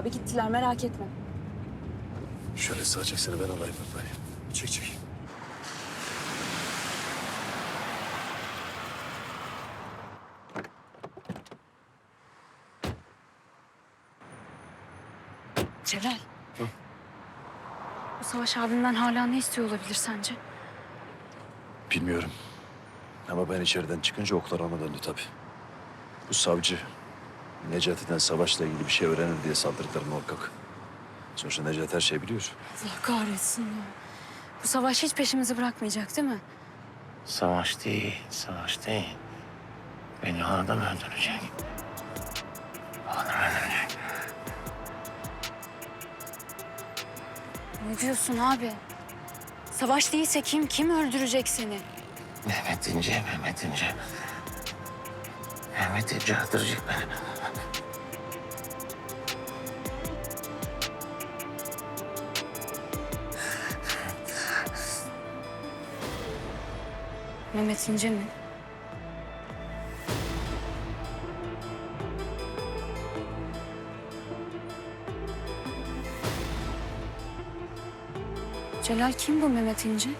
abi gittiler merak etme. Şöyle sağ çeksene ben alayım arabayı. Çek çek. Celal. Bu Savaş abimden hala ne istiyor olabilir sence? Bilmiyorum. Ama ben içeriden çıkınca oklar ona döndü tabii. Bu savcı Necati'den savaşla ilgili bir şey öğrenir diye saldırdılar muhakkak. Sonuçta Necati her şeyi biliyor. Allah kahretsin ya. Bu Savaş hiç peşimizi bırakmayacak değil mi? Savaş değil, savaş değil. Beni adam öldürecek. Adam öldürecek. Ne diyorsun abi? Savaş değilse kim? Kim öldürecek seni? Mehmet İnce, Mehmet İnce. Mehmet İnce öldürecek beni. Mehmet İnce mi? Celal kim bu Mehmet İnce?